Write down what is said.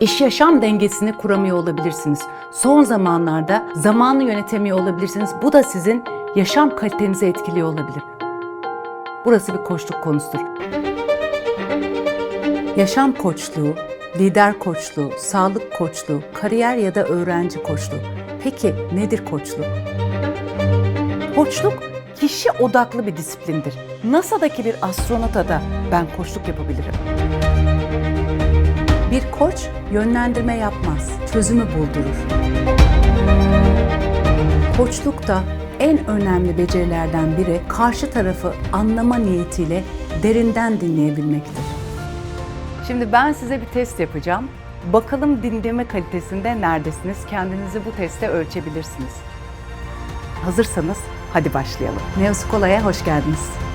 İş yaşam dengesini kuramıyor olabilirsiniz. Son zamanlarda zamanı yönetemiyor olabilirsiniz. Bu da sizin yaşam kalitenizi etkiliyor olabilir. Burası bir koçluk konusudur. Yaşam koçluğu, lider koçluğu, sağlık koçluğu, kariyer ya da öğrenci koçluğu. Peki nedir koçluk? Koçluk kişi odaklı bir disiplindir. NASA'daki bir astronota da ben koçluk yapabilirim. Bir koç yönlendirme yapmaz, çözümü buldurur. Koçlukta en önemli becerilerden biri karşı tarafı anlama niyetiyle derinden dinleyebilmektir. Şimdi ben size bir test yapacağım. Bakalım dinleme kalitesinde neredesiniz? Kendinizi bu teste ölçebilirsiniz. Hazırsanız hadi başlayalım. Neoskola'ya hoş geldiniz.